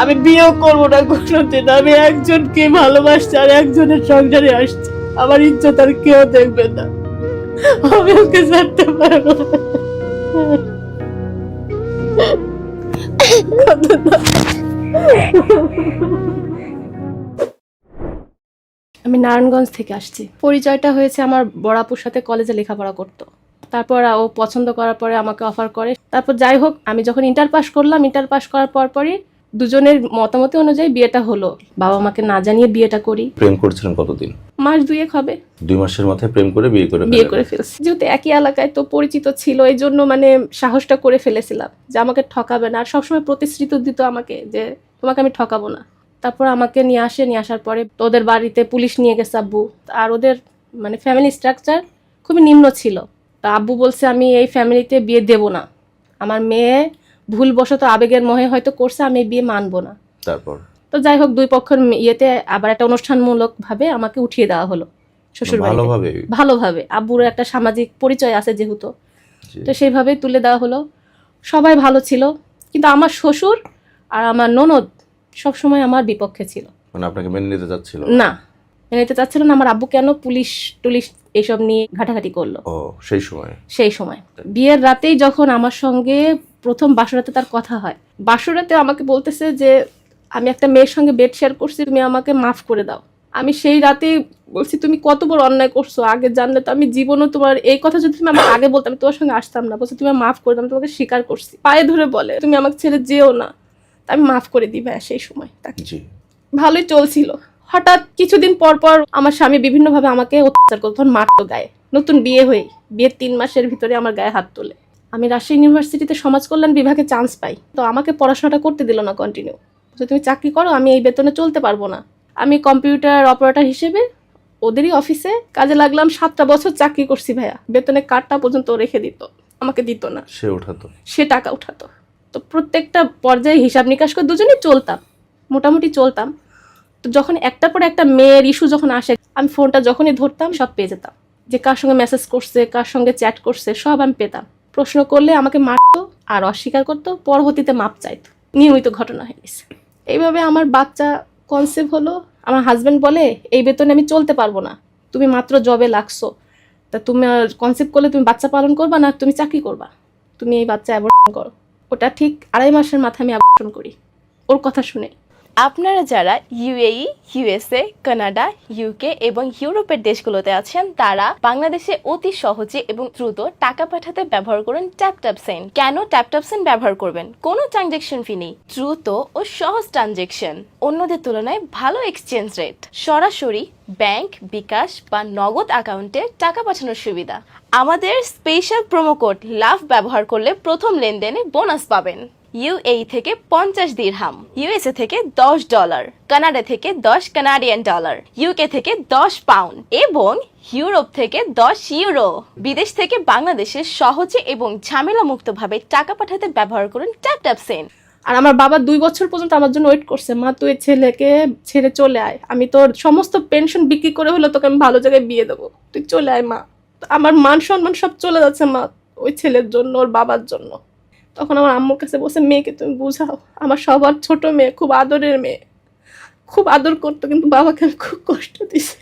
আমি বিয়েও করব না কোনোদিন। আমি একজনকে ভালোবাসছি আর একজনের সংসারে আসছি। আমার ইজ্জত আর কেউ দেখবে না। আমি ওকে ছাড়তে পারব আমি নারায়ণগঞ্জ থেকে আসছি। পরিচয়টা হয়েছে আমার বড়াপুর সাথে কলেজে লেখাপড়া করতো। তারপর ও পছন্দ করার পরে আমাকে অফার করে। তারপর যাই হোক, আমি যখন ইন্টার পাস করলাম ইন্টার পাস করার পর পরই দুজনের মতামত অনুযায়ী বিয়েটা হলো। বাবা মাকে না জানিয়ে বিয়েটা করি। প্রেম করছিলেন কতদিন? মাস দুয়েক হবে। দুই মাসের মাথায় প্রেম করে বিয়ে করে বিয়ে করে ফেলছি। যেহেতু একই এলাকায় তো পরিচিত ছিল এই জন্য মানে সাহসটা করে ফেলেছিলাম যে আমাকে ঠকাবে না। আর সবসময় প্রতিশ্রুতি দিত আমাকে যে তোমাকে আমি ঠকাবো না। তারপর আমাকে নিয়ে আসে নিয়ে আসার পরে ওদের বাড়িতে পুলিশ নিয়ে গেছে আব্বু। আর ওদের মানে ফ্যামিলি স্ট্রাকচার খুবই নিম্ন ছিল। তা আব্বু বলছে আমি এই ফ্যামিলিতে বিয়ে দেব না। আমার মেয়ে ভুলবশত আবেগের মোহে হয়তো করছে আমি বিয়ে মানবো না। তারপর? তো যাই হোক দুই পক্ষের ইয়েতে আবার একটা অনুষ্ঠানমূলক ভাবে আমাকে উঠিয়ে দেওয়া হলো শ্বশুর ভালোভাবে? ভালোভাবে। আব্বুর একটা সামাজিক পরিচয় আছে যেহেতু। তো সেইভাবেই তুলে দেওয়া হলো। সবাই ভালো ছিল কিন্তু আমার শ্বশুর আর আমার ননদ সবসময় আমার বিপক্ষে ছিল। মানে আপনাকে মেনে নিতে চাচ্ছিল না? মেনে নিতে চাচ্ছিল না। আমার আব্বু কেন পুলিশ টুলিশ এইসব নিয়ে ঘাটাঘাটি করল? ও সেই সময়? সেই সময়। বিয়ের রাতেই যখন আমার সঙ্গে প্রথম বাসরাতে তার কথা হয়। বাসরাতে আমাকে বলতেছে যে আমি একটা মেয়ের সঙ্গে বেড শেয়ার করছি তুমি আমাকে মাফ করে দাও। আমি সেই রাতে বলছি তুমি কত বড় অন্যায় করছ? আগে জানলে তো আমি জীবনও তোমার এই কথা যদি তুমি আমাকে আগে বলতে আমি তোমার সঙ্গে আসতাম না। বলছি তুমি মাফ করে দাও তোমাকে স্বীকার করছি। পায়ে ধরে বলে তুমি আমাকে ছেড়ে যেও না। তা আমি মাফ করে দিই ভাইয়া সেই সময় তাকে। ভালোই চলছিল। হঠাৎ কিছুদিন পর পর আমার স্বামী বিভিন্নভাবে আমাকে অত্যাচার করতো তখন মারতো গায়ে। নতুন বিয়ে হয়ে বিয়ের তিন মাসের ভিতরে আমার গায়ে হাত তোলে। আমি রাজশাহী ইউনিভার্সিটিতে সমাজ কল্যাণ বিভাগে চান্স পাই। তো আমাকে পড়াশোনাটা করতে দিল না কন্টিনিউ যে তুমি চাকরি করো আমি এই বেতনে চলতে পারব না। আমি কম্পিউটার অপারেটর হিসেবে ওদেরই অফিসে কাজে লাগলাম সাতটা বছর চাকরি করছি ভাইয়া। বেতনে কার্ডটা পর্যন্ত রেখে দিত আমাকে দিত না। সে ওঠাতো সে টাকা উঠাতো। তো প্রত্যেকটা পর্যায়ে হিসাব নিকাশ করে দুজনেই চলতাম মোটামুটি চলতাম। তো যখন একটার পর একটা মেয়ের ইস্যু যখন আসে আমি ফোনটা যখনই ধরতাম সব পেয়ে যেতাম। যে কার সঙ্গে মেসেজ করছে কার সঙ্গে চ্যাট করছে সব আমি পেতাম। প্রশ্ন করলে আমাকে মারতো আর অস্বীকার করতো, পরবর্তীতে মাপ চাইতো। নিয়মিত ঘটনা হয়ে গেছে। এইভাবে আমার বাচ্চা কনসেপ্ট হলো। আমার হাজবেন্ড বলে, এই বেতনে আমি চলতে পারব না। তুমি মাত্র জবে লাগছো। তা তুমি কনসেপ্ট করলে তুমি বাচ্চা পালন করবা না তুমি চাকরি করবা? তুমি এই বাচ্চা অ্যাবর্শন করো। ওটা ঠিক আড়াই মাসের মাথায় আমি অ্যাবর্শন করি। ওর কথা শুনে। আপনারা যারা ইউএই ইউএসএ কানাডা ইউকে এবং ইউরোপের দেশগুলোতে আছেন, তারা বাংলাদেশে অতি সহজে এবং দ্রুত টাকা পাঠাতে ব্যবহার করুন ট্যাপ ট্যাপ সেন্ড কেন ট্যাপ ট্যাপ সেন্ড ব্যবহার করবেন? কোনো ট্রানজেকশন ফি নেই। দ্রুত ও সহজ ট্রানজেকশন অন্যদের তুলনায় ভালো এক্সচেঞ্জ রেট সরাসরি ব্যাংক বিকাশ বা নগদ অ্যাকাউন্টে টাকা পাঠানোর সুবিধা। আমাদের স্পেশাল প্রোমো কোড লাভ ব্যবহার করলে প্রথম লেনদেনে বোনাস পাবেন। ইউএই থেকে পঞ্চাশ দিরহাম, ইউএসএ থেকে দশ ডলার, কানাডা থেকে দশ কানাডিয়ান ডলার, ইউকে থেকে দশ পাউন্ড এবং ইউরোপ থেকে দশ ইউরো। বিদেশ থেকে বাংলাদেশে সহজে এবং ঝামেলা মুক্তভাবে টাকা পাঠাতে ব্যবহার করুন ট্যাপ ট্যাপ আর আমার বাবা দুই বছর পর্যন্ত আমার জন্য ওয়েট করছে, মা, তুই ছেলেকে ছেড়ে চলে আয়। আমি তোর সমস্ত পেনশন বিক্রি করে হলো তোকে আমি ভালো জায়গায় বিয়ে দেবো। তুই চলে আয়, মা। আমার মান সম্মান সব চলে যাচ্ছে, মা, ওই ছেলের জন্য, ওর বাবার জন্য। তখন আমার আম্মুর কাছে বসে মেয়েকে তুমি বুঝাও। আমার সবার ছোট মেয়ে, খুব আদরের মেয়ে। খুব আদর করতো, কিন্তু বাবাকে আমি খুব কষ্ট দিছি।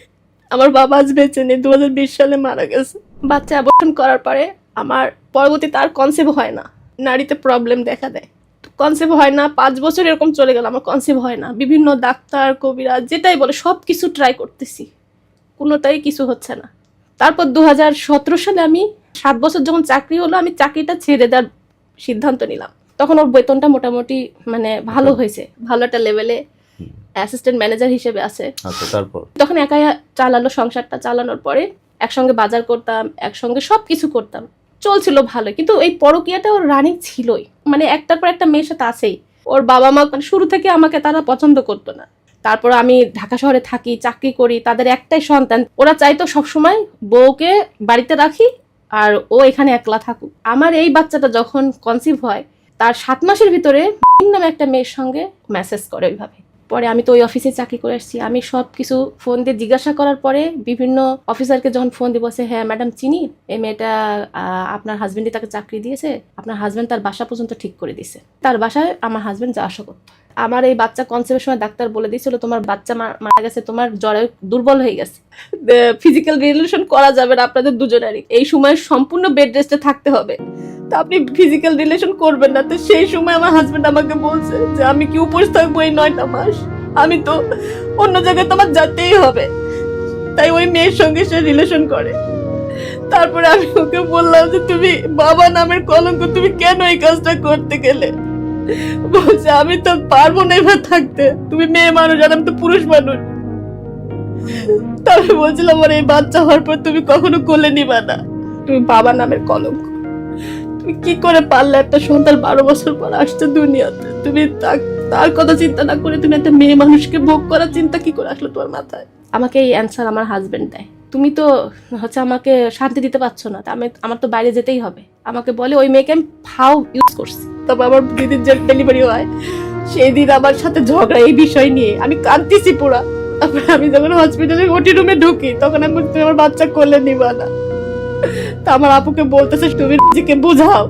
আমার বাবা আজ বেঁচে নেই দু হাজার বিশ সালে মারা গেছে। বাচ্চা অ্যাবর্শন করার পরে আমার পরবর্তী তার কনসেপ্ট হয় না। নারীতে প্রবলেম দেখা দেয়। কনসেপ্ট হয় না, পাঁচ বছর এরকম চলে গেল, আমার কনসেপ্ট হয় না। বিভিন্ন ডাক্তার কবিরা যেটাই বলে সব কিছু ট্রাই করতেছি। কোনোটাই কিছু হচ্ছে না। তারপর দু হাজার সতেরো সালে আমি সাত বছর যখন চাকরি হলো, আমি চাকরিটা ছেড়ে দেওয়ার সিদ্ধান্ত নিলাম। তখন ওর বেতনটা মোটামুটি মানে ভালো হয়েছে। ভালো একটা লেভেলে অ্যাসিস্ট্যান্ট ম্যানেজার হিসেবে আছে। আচ্ছা তারপর? তখন একাই চালালো সংসারটা চালানোর পরে একসঙ্গে বাজার করতাম একসঙ্গে সব কিছু করতাম। চলছিল ভালো কিন্তু এই পরকিয়াটা ওর রানিং ছিলই। মানে একটার পর একটা মেয়ের সাথে আছেই। ওর বাবা মা মানে শুরু থেকে আমাকে তারা পছন্দ করতো না। তারপর আমি ঢাকা শহরে থাকি চাকরি করি তাদের একটাই সন্তান। ওরা চাইতো সবসময় বউকে বাড়িতে রাখি আর ও এখানে একলা থাকুক। আমার এই বাচ্চাটা যখন কনসিভ হয়, তার সাত মাসের ভিতরে নামে একটা মেয়ের সঙ্গে মেসেজ করে ওইভাবে। পরে আমি তো ওই অফিসে চাকরি করে আসছি। আমি সব কিছু ফোন দিয়ে জিজ্ঞাসা করার পরে বিভিন্ন অফিসারকে যখন ফোন দিয়ে বসে হ্যাঁ ম্যাডাম চিনি এই মেয়েটা আপনার হাজবেন্ডই তাকে চাকরি দিয়েছে, আপনার হাজব্যান্ড তার বাসা পর্যন্ত ঠিক করে দিছে তার বাসায় আমার হাজবেন্ড যা আসা করতো। আমার এই বাচ্চা কনসেপ্টের সময় ডাক্তার বলে দিয়েছিল, তোমার বাচ্চা মারা গেছে, তোমার জ্বরে দুর্বল হয়ে গেছে। ফিজিক্যাল রিলেশন করা যাবে না, আপনাদের দুজনেরই। এই সময় সম্পূর্ণ বেড রেস্টে থাকতে হবে। তো আপনি ফিজিক্যাল রিলেশন করবেন না। তো সেই সময় আমার হাজবেন্ড আমাকে বলছে যে, আমি কি উপোস থাকব এই নয়টা মাস? আমি তো অন্য জায়গায় তো আমার যেতেই হবে। তাই ওই মেয়ের সঙ্গে সে রিলেশন করে। তারপরে আমি ওকে বললাম যে, তুমি বাবা নামের কলঙ্ক, তুমি কেন এই কাজটা করতে গেলে? বলছে, আমি তো পারব না এবার থাকতে। তুমি মেয়ে মানুষ, আর আমি তো পুরুষ মানুষ। তবে বলছিলাম আমার এই বাচ্চা হওয়ার পর তুমি কখনো কোলে নিবা না। তুমি বাবা নামের কলঙ্ক। তুমি কি করে পারলে একটা সন্তান বারো বছর পর আসছে দুনিয়াতে? তুমি তার কথা চিন্তা না করে তুমি একটা মেয়ে মানুষকে ভোগ করার চিন্তা কি করে আসলো তোমার মাথায়? আমাকে এই অ্যান্সার আমার হাজবেন্ড দেয়। তুমি তো হচ্ছে আমাকে শান্তি দিতে পারছ না আমি আমার তো বাইরে যেতেই হবে। আমাকে বলে ওই মেয়েকে আমি ফাও ইউজ করছি। তবে আমার দিদির যে ডেলিভারি হয় সেই দিন আমার সাথে ঝগড়া এই বিষয় নিয়ে। আমি কাঁদতেছি পুরা। তারপরে আমি যখন হসপিটালে ওটি রুমে ঢুকি তখন আমি তুমি আমার বাচ্চা কোলে নিবা না। তা আমার আপুকে বলতেছে তুমি নিজেকে বুঝাও।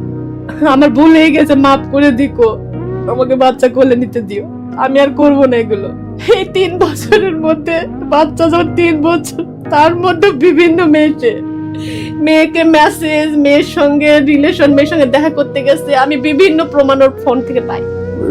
আমার ভুল হয়ে গেছে, মাফ করে দিকো। আমাকে বাচ্চা কোলে নিতে দিও। আমি আর করব না এগুলো। এই তিন বছরের মধ্যে, বাচ্চা যখন তিন বছর, তার মধ্যে বিভিন্ন মেয়েছে মেয়েকে মেসেজ মেয়ের সঙ্গে রিলেশন মেয়ের সঙ্গে দেখা করতে গেছে। আমি বিভিন্ন প্রমাণ ফোন থেকে পাই।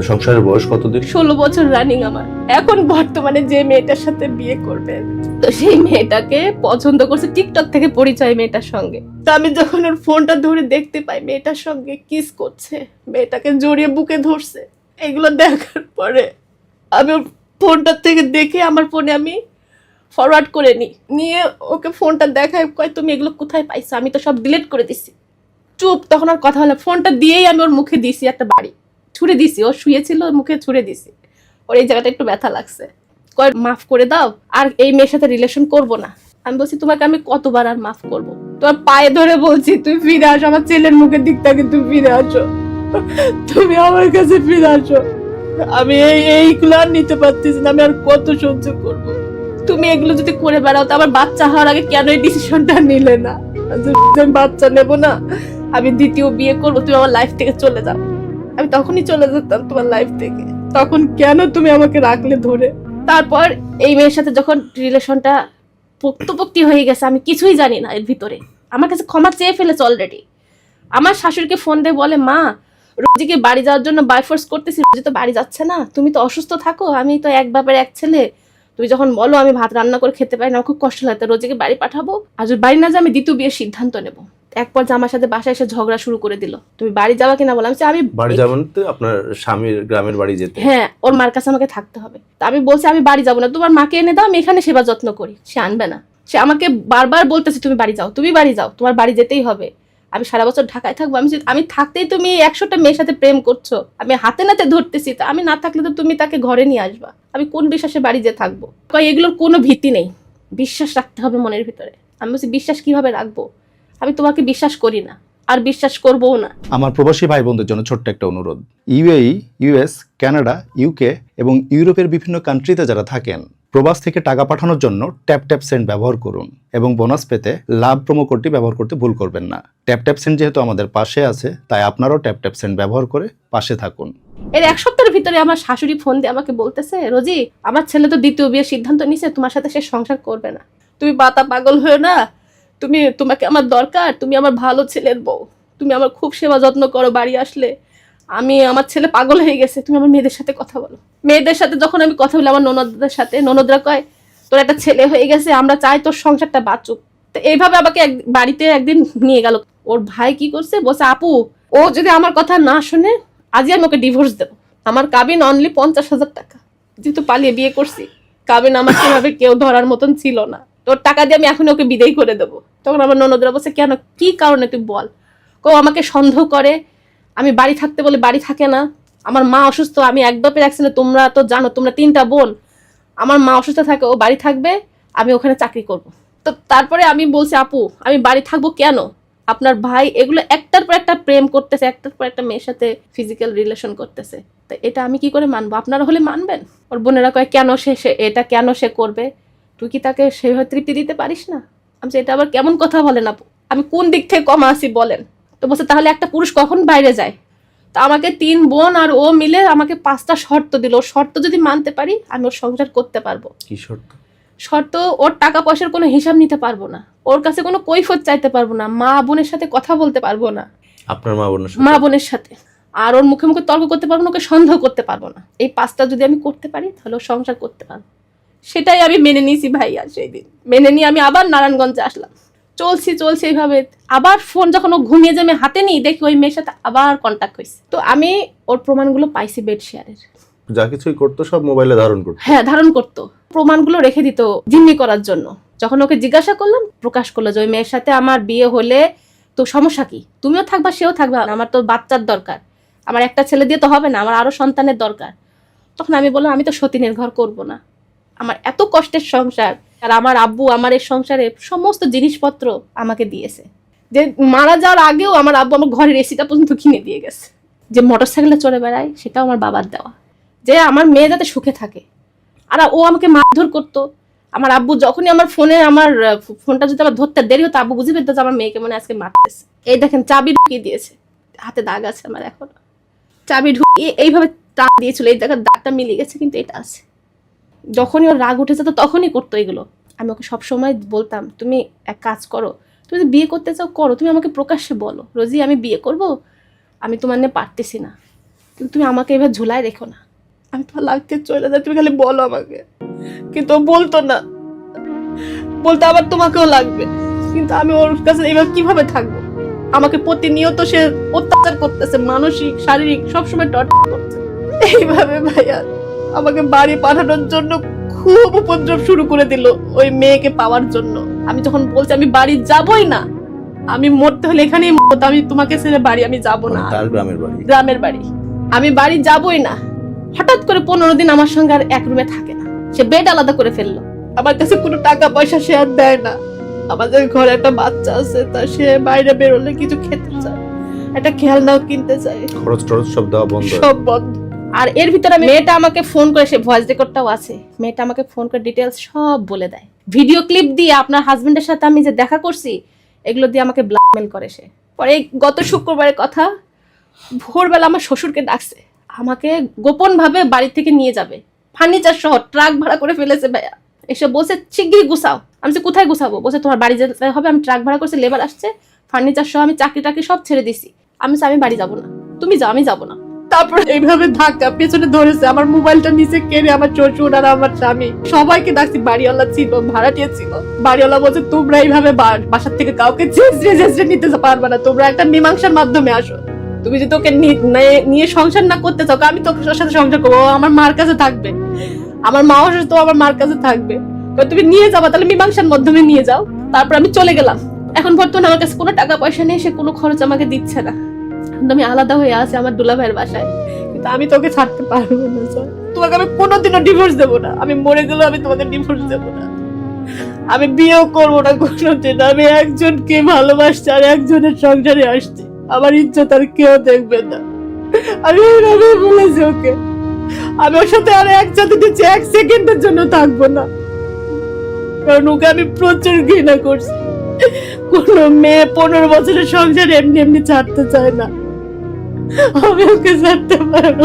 সংসারের বয়স কতদিন ষোলো বছর রানিং আমার। এখন বর্তমানে যে মেয়েটার সাথে বিয়ে করবে, তো সেই মেয়েটাকে পছন্দ করছে টিকটক থেকে পরিচয় মেয়েটার সঙ্গে। তো আমি যখন ওর ফোনটা ধরে দেখতে পাই, মেয়েটার সঙ্গে কিস করছে, মেয়েটাকে জড়িয়ে বুকে ধরছে, এগুলো দেখার পরে আমি ওর ফোনটার থেকে দেখে আমার ফোনে আমি ফরওয়ার্ড করে নিই। নিয়ে ওকে ফোনটা দেখায়, কয়, তুমি এগুলো কোথায় পাইছো? আমি তো সব ডিলিট করে দিছি। চুপ, তখন আর কথা হলো ফোনটা দিয়েই আমি ওর মুখে দিছি একটা বাড়ি। ছুঁড়ে দিছি, ও শুয়েছিল, মুখে ছুঁড়ে দিছি। ওর এই জায়গাটা একটু ব্যথা লাগছে। কয়, মাফ করে দাও, আর এই মেয়ের সাথে রিলেশন করব না। আমি বলছি, তোমাকে আমি কতবার আর মাফ করব? তোমার পায়ে ধরে বলছি, তুই ফিরে আসো, আমার ছেলের মুখের দিক থেকে তুমি ফিরে আসো। তুমি আমার কাছে ফিরে আসো। আমি এই, এইগুলো আর নিতে পারতেছি না, আমি আর কত সহ্য করব? তুমি এগুলো যদি করে বেড়াও, তো আমার বাচ্চা হওয়ার আগে কেন এই ডিসিশনটা নিলে না? বাচ্চা নেব না। আমি দ্বিতীয় বিয়ে করব, তুমি আমার লাইফ থেকে চলে যাও। আমি তখনই চলে যেতাম তোমার লাইফ থেকে। তখন কেন তুমি আমাকে রাখলে ধরে? তারপর এই মেয়ের সাথে যখন রিলেশনটা পোক্তপোক্তি হয়ে গেছে, আমি কিছুই জানি না এর ভিতরে। আমার কাছে ক্ষমা চেয়ে ফেলেছে অলরেডি আমার শাশুড়িকে ফোন দিয়ে বলে, মা, রোজিকে বাড়ি যাওয়ার জন্য বাইফোর্স করতেছি, রোজি তো বাড়ি যাচ্ছে না। তুমি তো অসুস্থ থাকো, আমি তো এক বাপের এক ছেলে। তুমি যখন বলো আমি ভাত রান্না করে খেতে পারি না আমার খুব কষ্ট লাগে। তা রোজিকে বাড়ি পাঠাবো? আর যদি বাড়ি না যায় আমি দ্বিতীয় বিয়ের সিদ্ধান্ত নেব। এক পর্যায়ে আমার সাথে বাসায় এসে ঝগড়া শুরু করে দিল। তুমি বাড়ি যাওয়া কিনা বললাম যে আমি বাড়ি যাবেন তো? আপনার স্বামীর গ্রামের বাড়ি যেতে। হ্যাঁ ওর মার কাছে আমাকে থাকতে হবে। তা আমি বলছি আমি বাড়ি যাব না। তোমার মাকে এনে দাও আমি এখানে সেবা যত্ন করি। সে আনবে না। সে আমাকে বারবার বলতেছে তুমি বাড়ি যাও তুমি বাড়ি যাও তোমার বাড়ি যেতেই হবে। আমি সারা বছর ঢাকায় থাকব। আমি আমি থাকতেই তুমি একশোটা মেয়ের সাথে প্রেম করছ। আমি হাতে নাতে ধরতেছি, তা আমি না থাকলে তো তুমি তাকে ঘরে নিয়ে আসবা। আমি কোন বিশ্বাসে বাড়ি যেয়ে থাকব? এগুলোর কোনো ভীতি নেই। বিশ্বাস রাখতে হবে মনের ভিতরে। আমি বলছি, বিশ্বাস কীভাবে রাখব? আমি তোমাকে বিশ্বাস করি না, আর বিশ্বাস করব না। আমার প্রবাসী ভাই বোনদের জন্য ছোট্ট একটা অনুরোধ। ইউএই, ইউএস কানাডা ইউকে এবং ইউরোপের বিভিন্ন কান্ট্রিতে যারা থাকেন প্রবাস থেকে টাকা পাঠানোর জন্য ট্যাপ ট্যাপ সেন্ড ব্যবহার করুন এবং বোনাস পেতে লাভ প্রোমো কোডটি ব্যবহার করতে ভুল করবেন না। ট্যাপ ট্যাপ সেন্ড যেহেতু আমাদের পাশে আছে, তাই আপনারাও ট্যাপ ট্যাপ সেন্ড ব্যবহার করে পাশে থাকুন। এর এক সপ্তাহের ভিতরে আমার শাশুড়ি ফোন দিয়ে আমাকে বলতেছে, রোজি, আমার ছেলে তো দ্বিতীয় বিয়ের সিদ্ধান্ত নিছে, তোমার সাথে সে সংসার করবে না। তুমি বাতা পাগল হয়ে না। তুমি, তোমাকে আমার দরকার, তুমি আমার ভালো ছেলের বউ। তুমি আমার খুব সেবা যত্ন করো বাড়ি আসলে। আমি আমার ছেলে পাগল হয়ে গেছে, তুমি আমার মেয়েদের সাথে কথা বলো। মেয়েদের সাথে যখন আমি কথা বলি, আমার ননদদের সাথে, ননদরা কয়, তোর একটা ছেলে হয়ে গেছে, আমরা চাই তোর সংসারটা বাঁচুক। তো এইভাবে আমাকে এক বাড়িতে একদিন নিয়ে গেল। ওর ভাই কি করছে, বলছে, আপু, ও যদি আমার কথা না শুনে, আজই আমি ওকে ডিভোর্স দেবো। আমার কাবিন অনলি পঞ্চাশ হাজার টাকা। যেহেতু পালিয়ে বিয়ে করছি, কাবিন আমার সেভাবে কেউ ধরার মতন ছিল না। তোর টাকা দিয়ে আমি এখন ওকে বিদায় করে দেবো। তখন আমার ননদরা বলছে, কেন? কি কারণে তুই বল? কেউ আমাকে সন্দেহ করে আমি বাড়ি থাকতে বলে বাড়ি থাকে না। আমার মা অসুস্থ, আমি এক বাপের এক ছেলে, তোমরা তো জানো, তোমরা তিনটা বোন। আমার মা অসুস্থ থাকে, ও বাড়ি থাকবে, আমি ওখানে চাকরি করব। তো তারপরে আমি বলছি, আপু, আমি বাড়ি থাকব কেন? আপনার ভাই এগুলো একটার পর একটা প্রেম করতেছে, একটার পর একটা মেয়ের সাথে ফিজিক্যাল রিলেশন করতেছে। তো এটা আমি কি করে মানবো? আপনারা হলে মানবেন। ওর বোনেরা কয়, কেন সে সে, এটা কেন সে করবে? তুই কি তাকে সেভাবে তৃপ্তি দিতে পারিস না? আমি এটা আবার কেমন কথা বলেন আপু? আমি কোন দিক থেকে কমা আসি বলেন? তো বলছে তাহলে একটা পুরুষ কখন বাইরে যায়? তা আমাকে তিন বোন আর ও মিলে আমাকে পাঁচটা শর্ত দিল। শর্ত যদি মানতে পারি আমি ওর সংসার করতে পারব। কি শর্ত? শর্ত ওর টাকা পয়সার কোনো হিসাব নিতে পারব না। ওর কাছে কোনো কৈফত চাইতে পারব না। মা বোনের সাথে কথা বলতে পারব না। আপনার মা বোনের মা বোনের সাথে। আর ওর মুখে মুখে তর্ক করতে পারব না ওকে সন্দেহ করতে পারব না। এই পাঁচটা যদি আমি করতে পারি তাহলে ও সংসার করতে পারব। সেটাই আমি মেনে নিয়েছি ভাইয়া সেই দিন। মেনে নিয়ে আমি আবার নারায়ণগঞ্জে আসলাম। চলছি চলছি এইভাবে। আবার ফোন যখন ও ঘুমিয়ে যাবে হাতে নিই দেখি ওই মেয়ের সাথে আবার কন্ট্যাক্ট হয়েছে। তো আমি ওর প্রমাণগুলো পাইছি বেড শেয়ারের যা কিছুই করতো সব মোবাইলে ধারণ করতো। হ্যাঁ ধারণ করতো। প্রমাণগুলো রেখে দিত জিম্মি করার জন্য। যখন ওকে জিজ্ঞাসা করলাম প্রকাশ করল যে ওই মেয়ের সাথে আমার বিয়ে হলে তো সমস্যা কি? তুমিও থাকবা সেও থাকবা আমার তো বাচ্চার দরকার। আমার একটা ছেলে দিয়ে তো হবে না আমার আরও সন্তানের দরকার। তখন আমি বললাম আমি তো সতীনের ঘর করব না। আমার এত কষ্টের সংসার আর আমার আব্বু আমার এই সংসারে সমস্ত জিনিসপত্র আমাকে দিয়েছে। যে মারা যাওয়ার আগেও আমার আব্বু আমার ঘরের এসিটা পর্যন্ত কিনে দিয়ে গেছে। যে মোটর সাইকেলে চড়ে বেড়ায়, সেটাও আমার বাবার দেওয়া। যে আমার মেয়ে যাতে সুখে থাকে। আর ও আমাকে মারধর করতো। আমার আব্বু যখনই আমার ফোনে আমার ফোনটা যদি আমার ধরতে দেরি হতো, আব্বু বুঝে পেতো আমার মেয়েকে মনে আজকে মারতেছে। এই দেখেন, চাবি ঢুকিয়ে দিয়েছে। হাতে দাগ আছে আমার এখন। চাবি ঢুকিয়ে এইভাবে টান দিয়েছিল। এই দেখেন, দাগটা মিলে গেছে, কিন্তু এটা আছে। যখনই ওর রাগ উঠে যেত তখনই করতো এগুলো। আমি ওকে সবসময় বলতাম, তুমি এক কাজ করো, তুমি যদি বিয়ে করতে চাও, করো, তুমি আমাকে প্রকাশ্যে বলো, রোজি আমি বিয়ে করব, আমি তোমার নিয়ে পারতেছি না। কিন্তু তুমি আমাকে এবার ঝুলায় রেখো না। আমি তোমার লাগতে চলে যাই, তুমি খালি বলো আমাকে। কিন্তু বলতো না। বলতে আবার তোমাকেও লাগবে। কিন্তু আমি ওর কাছে এবার কীভাবে থাকব? আমাকে প্রতিনিয়ত সে অত্যাচার করতেছে, মানসিক, শারীরিক, সবসময় টর্চার করছে। এইভাবে ভাইয়া। আমাকে বাড়ি পাঠানোর জন্য খুব উপদ্রব শুরু করে দিল ওই মেয়েকে পাওয়ার জন্য। আমি যখন বলছি আমি বাড়ি যাবই না আমি মরতে হলে এখানেই মরতে আমি তোমাকে ছেড়ে বাড়ি আমি যাব না। তার গ্রামের বাড়ি? গ্রামের বাড়ি। আমি বাড়ি যাবই না। হঠাৎ করে পনেরো দিন আমার সঙ্গে আর এক রুমে থাকে না। সে বেড আলাদা করে ফেলল। আমার কাছে কোনো টাকা পয়সা সে আর দেয় না। আমাদের ঘরে একটা বাচ্চা আছে তা সে বাইরে বেরোলে কিছু খেতে চায়। একটা খেলনাও কিনতে চায়। খরচ টরচ সব দেওয়া বন্ধ। সব বন্ধ। আর এর ভিতরে মেয়েটা আমাকে ফোন করে সে ভয়েস রেকর্ডটাও আছে। মেয়েটা আমাকে ফোন করে ডিটেলস সব বলে দেয়। ভিডিও ক্লিপ দিয়ে আপনার হাজবেন্ডের সাথে আমি যে দেখা করছি এগুলো দিয়ে আমাকে ব্ল্যাকমেল করে সে। পরে গত শুক্রবারের কথা ভোরবেলা আমার শ্বশুরকে ডাকছে। আমাকে গোপনভাবে বাড়ি থেকে নিয়ে যাবে। ফার্নিচার সহ ট্রাক ভাড়া করে ফেলেছে ভাইয়া। এসে বলছে শিগগিরই গুছাও। আমি বলছি, কোথায় গুছাবো? বলছে তোমার বাড়ি যেতে হবে আমি ট্রাক ভাড়া করছি লেবার আসছে। ফার্নিচার সহ আমি চাকরি টাকরি সব ছেড়ে দিছি। আমি আমি বাড়ি যাব না। তুমি যাও আমি যাব না। তারপর এইভাবে ধাক্কা পেছনে ধরেছে, আমার মোবাইলটা নিচে কেড়ে আমার শ্বশুর আর আমার স্বামী। সবাইকে ডাকছি, বাড়িওয়ালা ছিল, ভাড়াটিয়া ছিল। বাড়িওয়ালা বলছে, তোমরা এইভাবে বাসার থেকে কাউকে চেঁচড়ে চেঁচড়ে নিতে পারবে না, তোমরা একটা মীমাংসার মাধ্যমে আসো। তুমি যদি তোকে নিয়ে সংসার না করতে চাও, আমি তোকে সাথে সংসার করব আমার মার কাছে থাকবে। আমার মাও তো আমার মার কাছে থাকবে। তুমি নিয়ে যাবা, তাহলে মীমাংসার মাধ্যমে নিয়ে যাও। তারপর আমি চলে গেলাম। এখন বর্তমানে আমার কাছে কোনো টাকা পয়সা নেই, সে কোনো খরচ আমাকে দিচ্ছে না। কিন্তু আমি আলাদা হয়ে আছি আমার দুলা ভাইয়ের বাসায়। কিন্তু আমি তোকে ছাড়তে পারব না তোমাকে আমি কোনোদিনও ডিভোর্স দেবো না। আমি মরে গেলেও আমি তোমাকে ডিভোর্স দেবো না। আমি বিয়েও করব না কোনোদিন আমি একজনকে ভালোবাসছি আর একজনের সংসারে আসছি। আমার ইজ্জত আর কেউ দেখবে না। আমি এইভাবে বলেছি ওকে। আমি ওর সাথে আর এক একসাথে দিচ্ছি, এক সেকেন্ডের জন্য থাকব না। কারণ ওকে আমি প্রচুর ঘৃণা করছি। কোনো মেয়ে পনেরো বছরের সংসার এমনি এমনি ছাড়তে চায় না। আমি ওকে ছাড়তে পারব।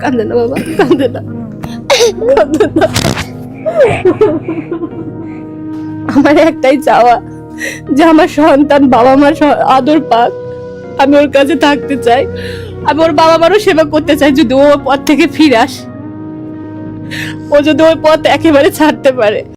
কান্দে না বাবা কান্দে না। আমার একটাই চাওয়া যে আমার সন্তান বাবা মার আদর পাক। আমি ওর কাছে থাকতে চাই। আমি ওর বাবা মারও সেবা করতে চাই যদি ও ওর পথ থেকে ফিরে আসে। ও যদি ওই পথ একেবারে ছাড়তে পারে।